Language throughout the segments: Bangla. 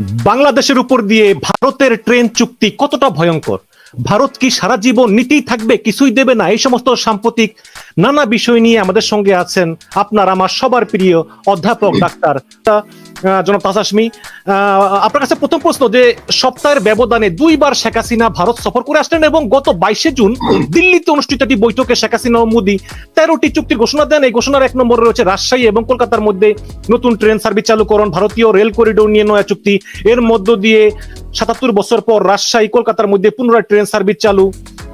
বাংলাদেশের উপর দিয়ে ভারতের ট্রেন চুক্তি কতটা ভয়ঙ্কর? ভারত কি সারা জীবন নীতি থাকবে, কিছুই দেবে না? এই সমস্ত সাম্প্রতিক নানা বিষয় নিয়ে আমাদের সঙ্গে আছেন আপনার আমার সবার প্রিয় অধ্যাপক ডাক্তার। জনাব তাসাসমি আপনার কাছে প্রথম প্রশ্ন যে সপ্তাহের ব্যবধানে দুইবার শেখ হাসিনা ভারত সফর করে আসলেন এবং গত বাইশে জুন দিল্লিতে অনুষ্ঠিত একটি বৈঠকে শেখ হাসিনা ও মোদী তেরোটি চুক্তির ঘোষণা দেন। এই ঘোষণার এক নম্বরে রয়েছে রাজশাহী এবং কলকাতার মধ্যে নতুন ট্রেন সার্ভিস চালুকরণ ভারতীয় রেল করিডোর নিয়ে নয়া চুক্তি। এর মধ্য দিয়ে সাতাত্তর বছর পর রাজশাহী, কলকাতার মধ্যে পুনরায় ট্রেন সার্ভিস চালু।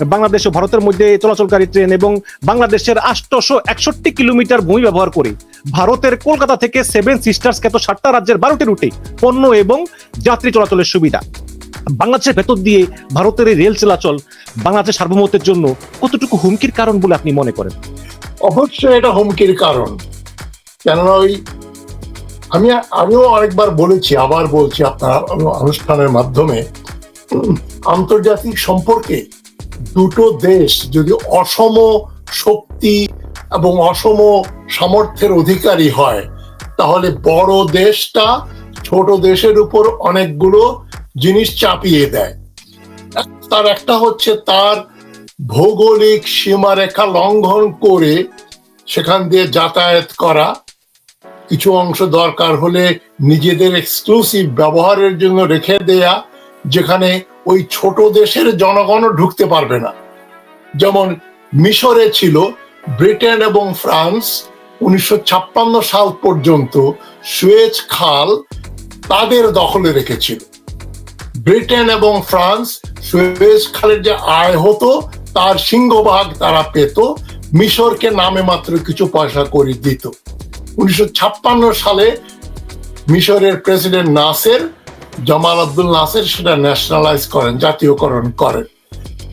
বাংলাদেশ ও ভারতের মধ্যে চলাচলকারী ট্রেন এবং বাংলাদেশের আটশোশো একষট্টি কিলোমিটার ভূমি ব্যবহার করে ভারতের কলকাতা থেকে সেভেন সিস্টার্স খ্যাত সাতটা রাজ্যের বারোটি রুটে পণ্য এবং যাত্রী চলাচলের সুবিধা। বাংলাদেশের ভেতর দিয়ে ভারতের এই রেল চলাচল বাংলাদেশের সার্বভৌমত্বের জন্য কতটুকু হুমকির কারণ বলে আপনি মনে করেন? অবশ্যই এটা হুমকির কারণ। কেননা ওই আমি আমিও অনেকবার বলেছি, আবার বলছি আপনার অনুষ্ঠানের মাধ্যমে, আন্তর্জাতিক সম্পর্কে দুটো দেশ যদি অসম শক্তি এবং অসম সামর্থ্যের অধিকারী হয়, তাহলে বড় দেশটা ছোট দেশের উপর অনেকগুলো জিনিস চাপিয়ে দেয়। তার একটা হচ্ছে তার ভৌগোলিক সীমারেখা লঙ্ঘন করে সেখান দিয়ে যাতায়াত করা। কিছু অংশ দরকার হলে নিজেদের এক্সক্লুসিভ ব্যবহারের জন্য রেখে দেয়া, যেখানে ওই ছোট দেশের জনগণও ঢুকতে পারবে না। যেমন মিশরে ছিল, ব্রিটেন এবং ফ্রান্স উনিশশো সাল পর্যন্ত সুয়েজ খাল তাদের দখলে রেখেছিল। ব্রিটেন এবং ফ্রান্স সুয়েজ খালের যে আয় হতো, তার সিংহভাগ তারা পেত, মিশরকে নামে মাত্র কিছু পয়সা করে দিত। উনিশশো ছাপ্পান্ন সালে মিশরের president Nasser Jamal Abdul Nasser সেটা ন্যাশনালাইজ করেন, জাতীয়করণ করেন।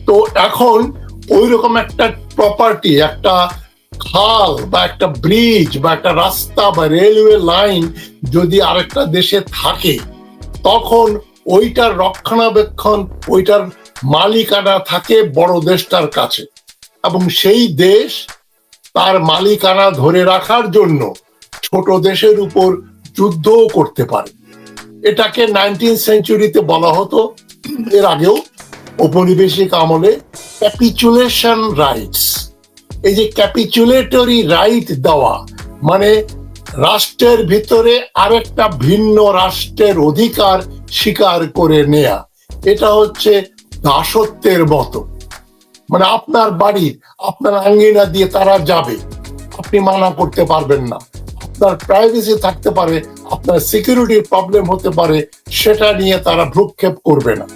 তো এখন ওই রকম একটা প্রপার্টি একটা খাল বা একটা ব্রিজ বা একটা রাস্তা বা রেলওয়ে লাইন যদি আরেকটা দেশে থাকে, তখন ওইটার রক্ষণাবেক্ষণ, ওইটার মালিকানা থাকে বড় দেশটার কাছে। এবং সেই দেশ তার মালিকানা ধরে রাখার জন্য ছোট দেশের উপর যুদ্ধও করতে পারে। এটাকে নাইনটিন সেঞ্চুরিতে বলা হতো। এর আগেও ঔপনিবেশিক আমলে ক্যাপিচুলেশন রাইটস এই যে ক্যাপিচুলেটরি রাইট দেওয়া মানে রাষ্ট্রের ভিতরে আরেকটা ভিন্ন রাষ্ট্রের অধিকার স্বীকার করে নেয়া। এটা হচ্ছে দাসত্বের মতো। মানে আপনার বাড়ি, আপনার আঙ্গিনা দিয়ে তারা যাবে। আপনি মানা করতে পারবেন না। আপনার প্রাইভেসি থাকতে পারে, আপনার সিকিউরিটির প্রবলেম হতে পারে, সেটা নিয়ে তারা ভ্রুক্ষেপ করবে না।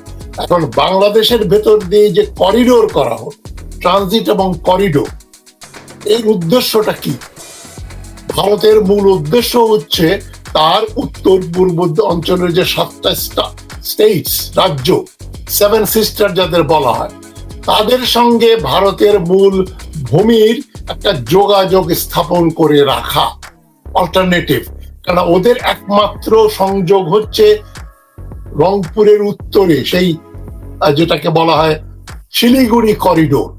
এখন বাংলাদেশের ভেতর দিয়ে যে করিডোর করা হলো ট্রানজিট এবং করিডোর এর উদ্দেশ্যটা কি? ভারতের মূল উদ্দেশ্য হচ্ছে তার উত্তর পূর্ব অঞ্চলের যে সাতটা স্টেটস রাজ্য সেভেন সিস্টার যাদের বলা হয়, তাদের সঙ্গে ভারতের মূল ভূমির একটা যোগাযোগ স্থাপন করে রাখা। অল্টারনেটিভ কারণ ওদের একমাত্র সংযোগ হচ্ছে রংপুরের উত্তরে সেই যেটাকে বলা হয় শিলিগুড়ি করিডোর,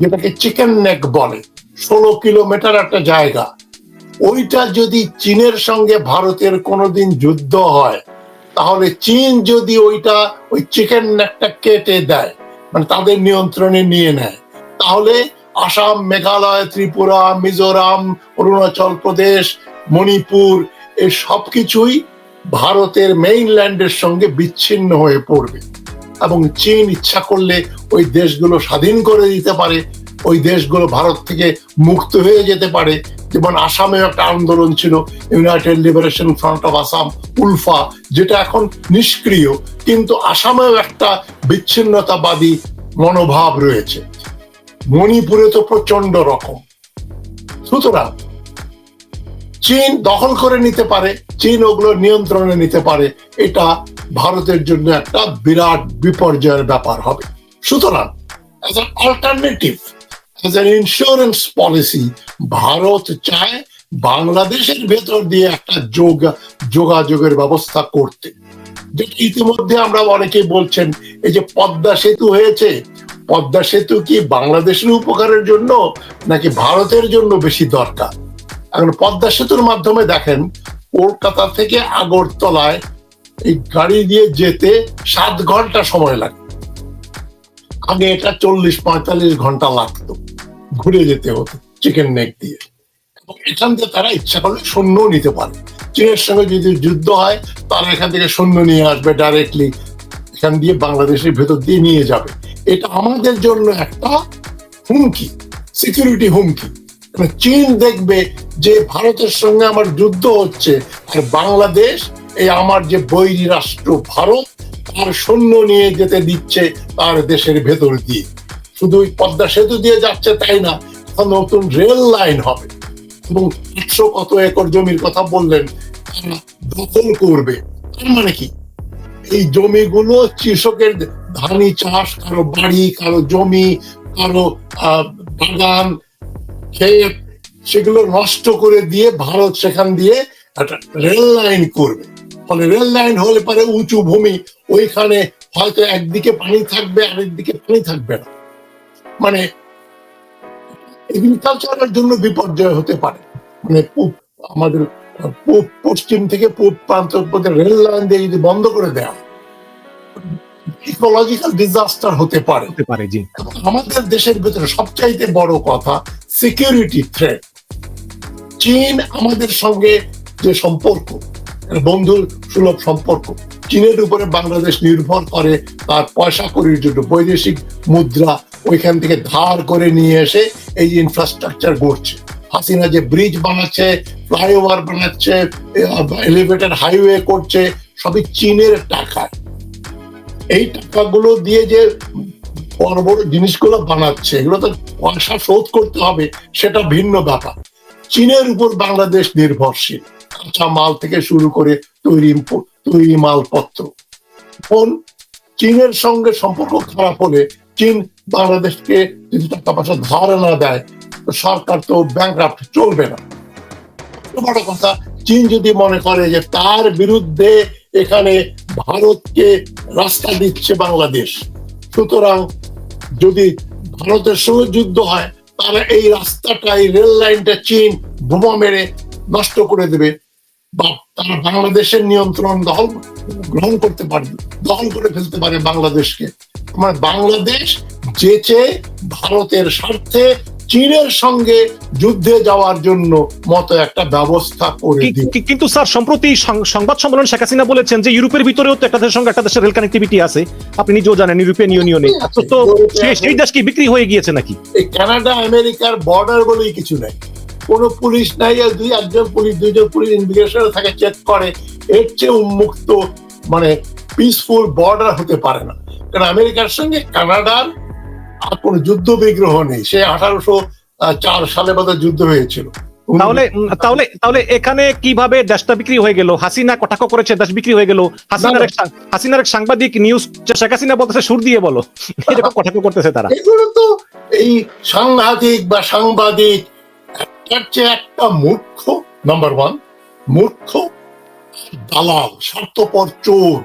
যেটাকে চিকেন নেক বলে, ষোলো কিলোমিটার একটা জায়গা। ওইটা যদি চীনের সঙ্গে ভারতের কোনোদিন যুদ্ধ হয়, তাহলে চীন যদি ওইটা, ওই চিকেন নেকটা কেটে দেয় মানে তাদের নিয়ন্ত্রণে নিয়ে নেয়, তাহলে আসাম, মেঘালয়, ত্রিপুরা, মিজোরাম, অরুণাচল প্রদেশ, মণিপুর এই সব কিছুই ভারতের মেইনল্যান্ডের সঙ্গে বিচ্ছিন্ন হয়ে পড়বে। এবং চীন ইচ্ছা করলে ওই দেশগুলো স্বাধীন করে দিতে পারে, ওই দেশগুলো ভারত থেকে মুক্ত হয়ে যেতে পারে। যেমন আসামে একটা আন্দোলন ছিল United Liberation Front of Assam ULFA, যেটা এখন নিষ্ক্রিয়। কিন্তু আসামেও একটা বিচ্ছিন্নতাবাদী মনোভাব রয়েছে। মণিপুরে তো প্রচণ্ড রকম। সুতরাং চীন দখল করে নিতে পারে, চীন ওগুলো নিয়ন্ত্রণে নিতে পারে, এটা ভারতের জন্য একটা বিরাট বিপর্যয়ের ব্যাপার হবে। সুতরাং as alternative insurance policy Bharat চায় বাংলাদেশের ভেতর দিয়ে একটা যোগ, যোগাযোগের ব্যবস্থা করতে। ইতিমধ্যে আমরা অনেকেই বলছেন, এই যে পদ্মা সেতু হয়েছে পদ্মা সেতু কি বাংলাদেশের উপকারের জন্য নাকি ভারতের জন্য বেশি দরকার? এখন পদ্মা সেতুর মাধ্যমে দেখেন, কলকাতা থেকে আগরতলায় এই গাড়ি দিয়ে যেতে সাত ঘণ্টা সময় লাগে। আগে এটা চল্লিশ, পঁয়তাল্লিশ ঘণ্টা লাগতো ঘুরে যেতে হতো চিকেন নেক দিয়ে। এখান থেকে তারা ইচ্ছা করলে সৈন্য নিতে পারে। চীনের সঙ্গে যদি যুদ্ধ হয়, তারা এখান থেকে সৈন্য নিয়ে আসবে ডাইরেক্টলি এখান দিয়ে বাংলাদেশের ভেতর দিয়ে নিয়ে যাবে। এটা আমাদের জন্য একটা হুমকি সিকিউরিটি হুমকি। মানে চীন দেখবে যে ভারতের সঙ্গে আমার যুদ্ধ হচ্ছে, আর বাংলাদেশ এই আমার যে বৈরী রাষ্ট্র ভারত, তার সৈন্য নিয়ে যেতে দিচ্ছে তার দেশের ভেতর দিয়ে। শুধু ওই পদ্মা সেতু দিয়ে যাচ্ছে তাই না নতুন রেল লাইন হবে। এবং একশো কত একর জমির কথা বললেন দখল করবে। তার মানে কি? এই জমিগুলো কৃষকের ধানি চাষ, কারও বাড়ি, কারও জমি, কারও বাগান, ক্ষেত, সেগুলো নষ্ট করে দিয়ে ভারত সেখান দিয়ে একটা রেল লাইন করবে। ফলে রেল লাইন হলে পরে উঁচু ভূমি, ওইখানে হয়তো একদিকে পানি থাকবে, আরেকদিকে পানি থাকবে না। মানে এগ্রিকালচারের জন্য বিপর্যয় হতে পারে। মানে আমাদের পশ্চিম থেকে পূব প্রান্ত রেল লাইন দিয়ে যদি বন্ধ করে দেওয়া ইকোলজিক্যাল ডিজাস্টার হতে পারে। হতে পারে জি। আমাদের দেশের ভিতরে সবচাইতে বড় কথা সিকিউরিটি থ্রেট চীন আমাদের সঙ্গে যে সম্পর্ক বন্ধু সুলভ সম্পর্ক চীনের উপরে বাংলাদেশ নির্ভর করে তার পয়সা করির জন্য বৈদেশিক মুদ্রা ওইখান থেকে ধার করে নিয়ে এসে এই ইনফ্রাস্ট্রাকচার গড়ছে। হাসিনা যে ব্রিজ বানাচ্ছে ফ্লাইওভার বানাচ্ছে এলিভেটেড হাইওয়ে করছে, সবই চীনের টাকায় এই টাকাগুলো দিয়ে যে বড় বড় জিনিসগুলো বানাচ্ছে, এগুলো তো পয়সা শোধ করতে হবে, সেটা ভিন্ন ব্যাপার। চীনের উপর বাংলাদেশ নির্ভরশীল, কাঁচা মাল থেকে শুরু করে তৈরি তৈরি মালপত্র। এখন চীনের সঙ্গে সম্পর্ক খারাপ হলে চীন বাংলাদেশকে যদি টাকা পয়সা ধার না দেয় সরকার তো ব্যাংক চলবে না। বড় কথা, চীন যদি মনে করে যে তার বিরুদ্ধে এখানে ভারতকে রাস্তা দিচ্ছে বাংলাদেশ, সুতরাং যদি ভারতের সঙ্গে যুদ্ধ হয় তারা এই রাস্তাটা এই রেল লাইনটা চীন বোমা মেরে নষ্ট করে দেবে বা তারা বাংলাদেশের নিয়ন্ত্রণ দখল গ্রহণ করতে পারবে দখল করে ফেলতে পারে বাংলাদেশকে। মানে বাংলাদেশ যেচে ভারতের স্বার্থে চীনের সঙ্গে যুদ্ধে যাওয়ার জন্য মতো একটা ব্যবস্থা করে কিন্তু স্যার সম্প্রতি সংবাদ সম্মেলন শেখ হাসিনা বলেছেন যে ইউরোপের ভিতরেও তো একটা দেশের সঙ্গে একটা দেশের রেল কানেক্টিভিটি আছে। আপনি নিজেও জানেন ইউরোপিয়ান ইউনিয়নে। তো তো সেই দেশ কি বিক্রি হয়ে গিয়েছে নাকি? কানাডা আমেরিকার বর্ডার বলেই কিছু নাই। কোনো পুলিশ নাই দুই একজন পুলিশ দুইজন পুলিশ ইমিগ্রেশনে থাকে চেক করে। এর চেয়ে উন্মুক্ত মানে পিসফুল বর্ডার হতে পারে না। কারণ আমেরিকার সঙ্গে কানাডার আর কোনো যুদ্ধ বিগ্রহ নেই। সে আঠারোশো চার সালে বোধহয় যুদ্ধ হয়েছিল। তাহলে তাহলে তাহলে এখানে কীভাবে দেশটা বিক্রি হয়ে গেল? হাসিনা কটাক্ষ করেছে দেশ বিক্রি হয়ে গেল। হাসিনার এক হাসিনার এক সাংবাদিক নিউজ শেখ হাসিনা বলতেছে সুর দিয়ে বলো। এরকম কটাক্ষ করতেছে তারা। এগুলো তো এই সাংঘাতিক বা সাংবাদিক একটার চেয়ে একটা মূর্খ নাম্বার ওয়ান মূর্খ দালাল স্বার্থপর চোর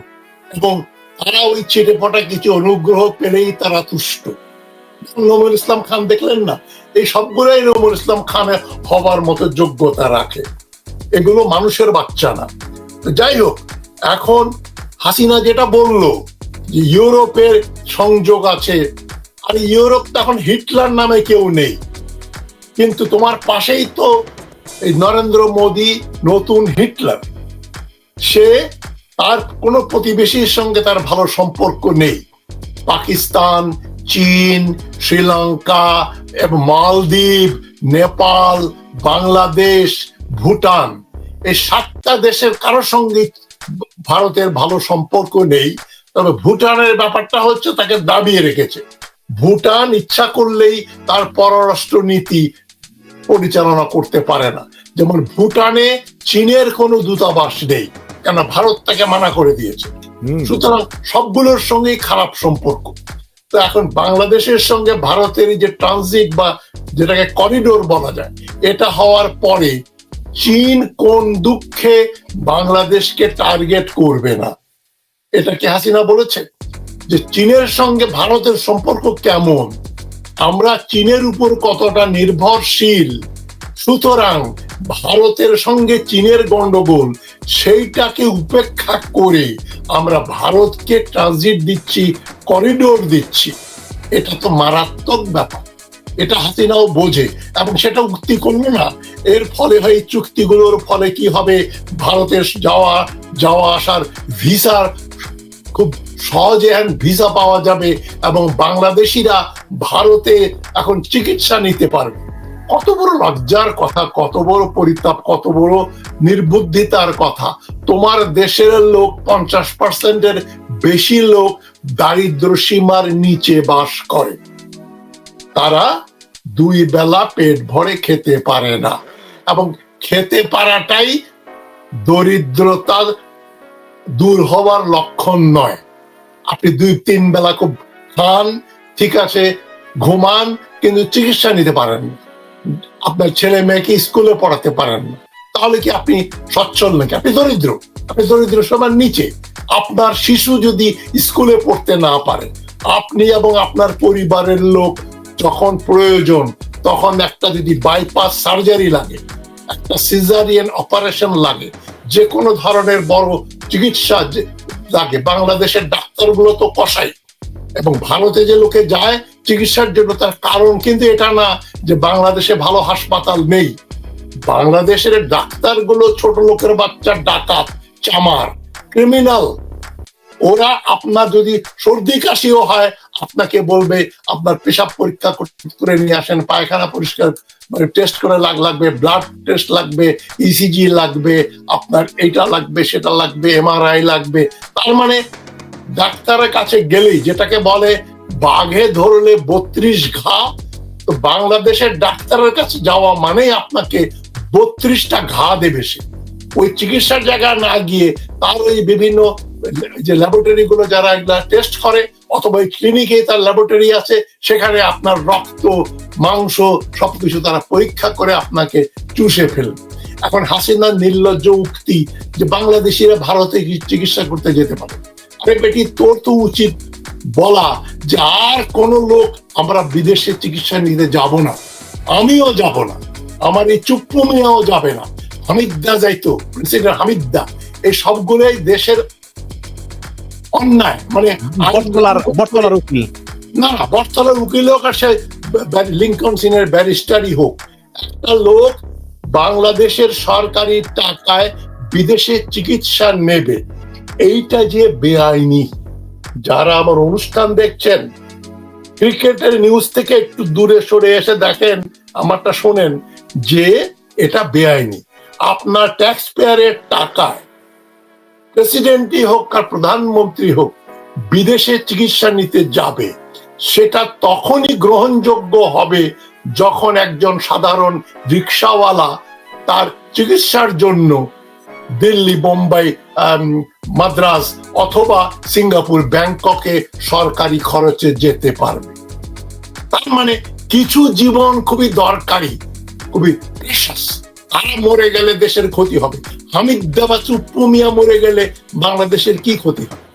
এবং তারা ওই পটা কিছু অনুগ্রহ পেলেই তারা তুষ্ট। নমরুল ইসলাম খান দেখলেন না? এই সবগুলোই নমরুল ইসলাম খানের হবার মতো যোগ্যতা রাখে। এগুলো মানুষের বাচ্চা না। যাই হোক, এখন হাসিনা যেটা বলল যে ইউরোপের সংযোগ আছে, আর ইউরোপ তো এখন হিটলার নামে কেউ নেই। কিন্তু তোমার পাশেই তো এই নরেন্দ্র মোদী নতুন হিটলার। সে তার কোনো প্রতিবেশীর সঙ্গে তার ভালো সম্পর্ক নেই। পাকিস্তান চীন শ্রীলঙ্কা মালদ্বীপ নেপাল বাংলাদেশ ভুটান। এই সাতটা দেশের কারোর সঙ্গে ভারতের ভালো সম্পর্ক নেই তবে ভুটানের ব্যাপারটা হচ্ছে তাকে দাবিয়ে রেখেছে। ভুটান ইচ্ছা করলেই তার পররাষ্ট্র নীতি পরিচালনা করতে পারে না। যেমন ভুটানে চীনের কোনো দূতাবাস নেই কেন ভারত তাকে মানা করে দিয়েছে। সুতরাং সবগুলোর সঙ্গেই খারাপ সম্পর্ক। তো এখন বাংলাদেশের সঙ্গে ভারতের যে ট্রানজিট বা যেটাকে করিডোর বলা যায়, এটা হওয়ার পরে চীন কোন দুঃখে বাংলাদেশকে টার্গেট করবে না? এটা কি হাসিনা বলেছে? যে চীনের সঙ্গে ভারতের সম্পর্ক কেমন? আমরা চীনের উপর কতটা নির্ভরশীল? সুতরাং ভারতের সঙ্গে চীনের গন্ডগোল সেইটাকে উপেক্ষা করে আমরা ভারতকে ট্রানজিট দিচ্ছি করিডোর দিচ্ছি। এটা তো মারাত্মক ব্যাপার। এটা হাসিনাও বোঝে এবং সেটা উক্তি করল না। এর ফলে হয় চুক্তিগুলোর ফলে কি হবে? ভারতের যাওয়া যাওয়া আসার ভিসার খুব সহজে এখন ভিসা পাওয়া যাবে এবং বাংলাদেশিরা ভারতে এখন চিকিৎসা নিতে পারবে। কত বড় লজ্জার কথা, কত বড় পরিতাপ, কত বড় নির্বুদ্ধিতার কথা। তোমার দেশের লোক, পঞ্চাশ পার্সেন্টের বেশি লোক দারিদ্র সীমার নিচে বাস করে। তারা দুই বেলা পেট ভরে খেতে পারে না। এবং খেতে পারাটাই দরিদ্রতা দূর হওয়ার লক্ষণ নয়। আপনি দুই তিন বেলা খুব খান, ঠিক আছে, ঘুমান, কিন্তু চিকিৎসা নিতে পারেন। না আপনার ছেলে মেয়েকে স্কুলে পড়াতে পারেন না। তাহলে কি আপনি সচ্ছল নাকি? আপনি দরিদ্র। আপনি দরিদ্র সবার নিচে। আপনার শিশু যদি স্কুলে পড়তে না পারে, আপনি এবং আপনার পরিবারের লোক যখন প্রয়োজন, তখন একটা যদি বাইপাস সার্জারি লাগে, একটা সিজারিয়ান অপারেশন লাগে যে কোনো ধরনের বড় চিকিৎসা লাগে। বাংলাদেশের ডাক্তারগুলো তো কষাই। এবং ভারতে যে লোকে যায় চিকিৎসার জন্য তার কারণ কিন্তু এটা না যে বাংলাদেশে ভালো হাসপাতাল নেই। বাংলাদেশের ডাক্তারগুলো ছোট লোকের বাচ্চার ডাকাত, চামার, ক্রিমিনাল। ওরা আপনার যদি সর্দি কাশিও হয়, আপনাকে বলবে, আপনার পেশাব পরীক্ষা করে নিয়ে আসেন, পায়খানা পরিষ্কার মানে টেস্ট করে লাগ লাগবে ব্লাড টেস্ট লাগবে ইসিজি লাগবে, আপনার এইটা লাগবে, সেটা লাগবে এমআরআই লাগবে। তার মানে ডাক্তারের কাছে গেলেই যেটাকে বলে বাঘে ধরলে বত্রিশ ঘা। তো বাংলাদেশের ডাক্তারের কাছে যাওয়া মানেই আপনাকে বত্রিশটা ঘা দেবে সে। ওই চিকিৎসার জায়গা না গিয়ে তার ওই বিভিন্ন যে ল্যাবরেটরি গুলো যারা এগুলা টেস্ট করে, অথবা ওই ক্লিনিকে তার ল্যাবরেটরি আছে, সেখানে আপনার রক্ত, মাংস সবকিছু তারা পরীক্ষা করে আপনাকে চুষে ফেলবে। এখন হাসিনার নির্লজ্জ উক্তি যে বাংলাদেশিরা ভারতে চিকিৎসা করতে যেতে পারে। বেটি তোর তো উচিত বলা যে আর কোন লোক আমরা বিদেশে চিকিৎসা নিতে যাব না। আমিও যাব না। আমার এই চুপ্পু মিয়াও যাবে না। হামিদদা যাইতো প্রেসিডেন্ট হামিদদা। এই সবগুলোই দেশের অন্যায়। মানে বটতলার উকিল না না বটতলার উকিল হোক আর সে লিঙ্কন সিনের ব্যারিস্টারই হোক। একটা লোক বাংলাদেশের সরকারি টাকায় বিদেশে চিকিৎসা নেবে। এইটা যে বেআইনি, যারা আমার অনুষ্ঠান দেখছেন, ক্রিকেটের নিউজ থেকে একটু দূরে সরে এসে দেখেন, আমারটা শোনেন, যে এটা বেআইনি। আপনার ট্যাক্স পেয়ারের টাকায় প্রেসিডেন্টই হোক আর প্রধানমন্ত্রী হোক, বিদেশে চিকিৎসা নিতে যাবে, সেটা তখনই গ্রহণযোগ্য হবে যখন একজন সাধারণ রিক্সাওয়ালা তার চিকিৎসার জন্য দিল্লি, বোম্বাই মাদ্রাস অথবা সিঙ্গাপুর, ব্যাংককে সরকারি খরচে যেতে পারবে। তার মানে কিছু জীবন খুবই দরকারি, খুবই তারা মরে গেলে দেশের ক্ষতি হবে। হামিদ দেবাচু পুমিয়া মিয়া মরে গেলে বাংলাদেশের কি ক্ষতি হবে?